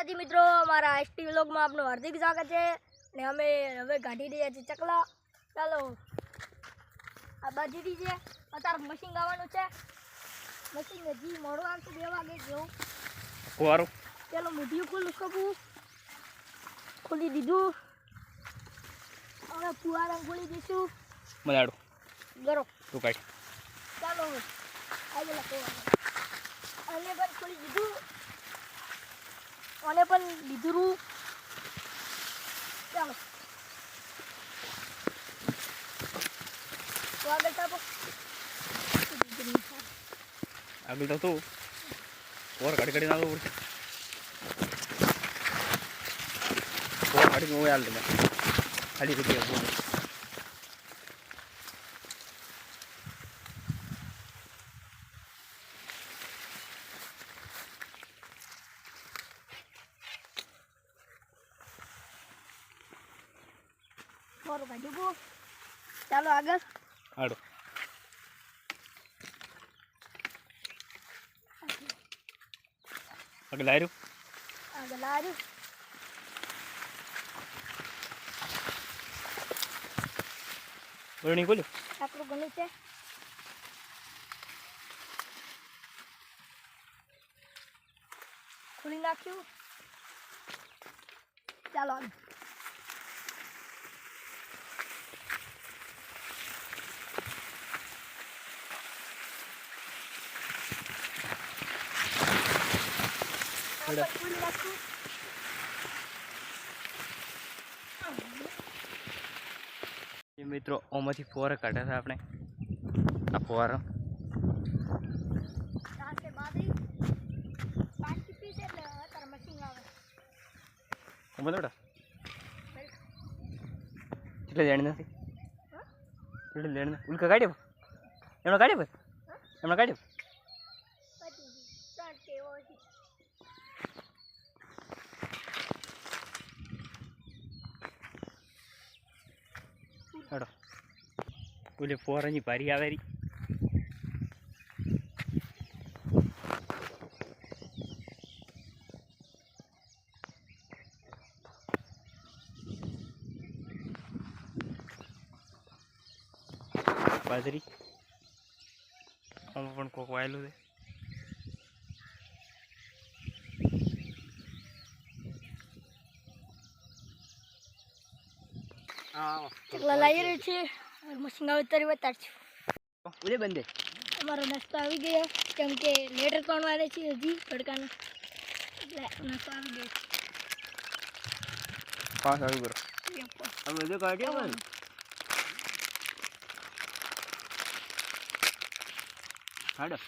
માતાજી મિત્રો અમારા એસટી વ્લોગમાં આપનું હાર્દિક સ્વાગત છે. ને અમે હવે કાઢી રહ્યા છીએ ચકલા. ચાલો આ બાજરી છે. અત્યારે મશીન ગાવાનું છે. મશીન હજી મોડું આવશે બે વાગે જેવું. ચાલો મુઠ્ઠીઓ ખુલ્લું કપું ખોલી દીધું. હવે ફુવારા ખોલી દઈશું. મજાડો ગરો. તું કાઢ. ચાલો આવી ગયેલા અને પણ ખોલી દીધું. અને પણ લીધું ચાલો. આગળ તાપો આગળ તો ફુવાર કાઢી કાઢીને આવવું પડશે. ઓર કાઢી હું તમે ખાલી જગ્યાએ મારું કાઢ્યું બહુ ચાલો આગળ. હાડો આગળ આવ્યું આગળ આવ્યું વરણી ખોલ્યું? આપણું ગણું છે. ખોલી નાખ્યું. ચાલો આગળ. એ મિત્રો ઓમાંથી ફુવારા કાઢ્યા હતા આપણે. આ ફુવારો. છે બેટા એટલે લેણ નથી. એટલે લેણ ઉલકા કાઢ્યો એમણે કાઢ્યો એમણે કાઢ્યો હેડો. ઓલે ફુવારાની ભારી આવે રી. બાજરી. આમાં પણ કોક વાયેલું છે. ચકલા લાવી રહ્યું છે? મશીન આવે ત્યારે બતાડશું. ઉલે બંધે અમારો નાસ્તો આવી ગયો. કેમ કે લેટર પણ વારે છે હજી તડકાનો એટલે નાસ્તો આવી ગયો પાસ આવી ગયો. અમે જો કાઢ્યો પણ. હાડો.